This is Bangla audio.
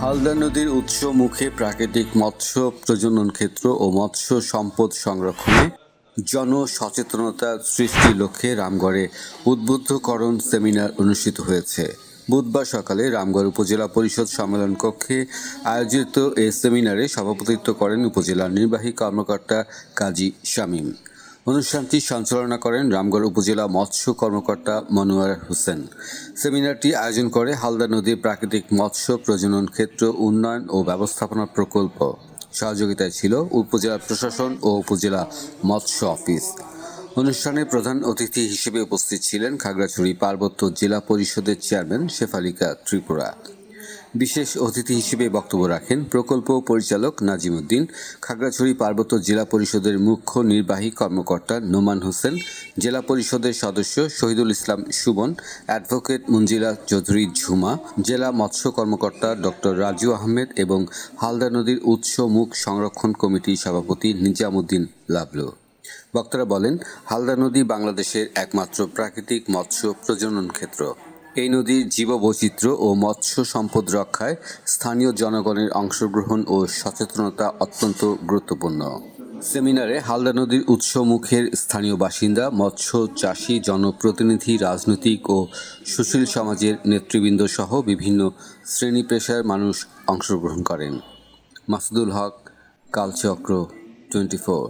হালদা নদীর উৎস মুখে প্রাকৃতিক মৎস্য প্রজনন ক্ষেত্র ও মৎস্য সম্পদ সংরক্ষণে জনসচেতনতা সৃষ্টির লক্ষ্যে রামগড়ে উদ্বুদ্ধকরণ সেমিনার অনুষ্ঠিত হয়েছে। বুধবার সকালে রামগড় উপজেলা পরিষদ সম্মেলন কক্ষে আয়োজিত এ সেমিনারে সভাপতিত্ব করেন উপজেলা নির্বাহী কর্মকর্তা কাজী শামীম। অনুষ্ঠানটি সঞ্চালনা করেন রামগড় উপজেলা মৎস্য কর্মকর্তা মনোয়ার হোসেন। সেমিনারটি আয়োজন করে হালদা নদীর প্রাকৃতিক মৎস্য প্রজনন ক্ষেত্র, উন্নয়ন ও ব্যবস্থাপনা প্রকল্প। সহযোগিতায় ছিল উপজেলা প্রশাসন ও উপজেলা মৎস্য অফিস। অনুষ্ঠানে প্রধান অতিথি হিসেবে উপস্থিত ছিলেন খাগড়াছড়ি পার্বত্য জেলা পরিষদের চেয়ারম্যান শেফালিকা ত্রিপুরা। বিশেষ অতিথি হিসেবে বক্তব্য রাখেন প্রকল্প পরিচালক নাজিম উদ্দিন খাগড়াছড়ি পার্বত্য জেলা পরিষদের মুখ্য নির্বাহী কর্মকর্তা নোমান হোসেন, জেলা পরিষদের সদস্য শহীদুল ইসলাম সুবন অ্যাডভোকেট মঞ্জিলা চৌধুরী ঝুমা, জেলা মৎস্য কর্মকর্তা ডক্টর রাজু আহমেদ এবং হালদা নদীর উৎস মুখ সংরক্ষণ কমিটির সভাপতি নিজামুদ্দিন লাবলু। বক্তারা বলেন, হালদা নদী বাংলাদেশের একমাত্র প্রাকৃতিক মৎস্য প্রজনন ক্ষেত্র। এই নদীর জীববৈচিত্র্য ও মৎস্য সম্পদ রক্ষায় স্থানীয় জনগণের অংশগ্রহণ ও সচেতনতা অত্যন্ত গুরুত্বপূর্ণ। সেমিনারে হালদা নদীর উৎস মুখের স্থানীয় বাসিন্দা, মৎস্য চাষি, জনপ্রতিনিধি, রাজনৈতিক ও সুশীল সমাজের নেতৃবৃন্দ সহ বিভিন্ন শ্রেণি পেশার মানুষ অংশগ্রহণ করেন। Masudul Haque, Kalchakra twenty four.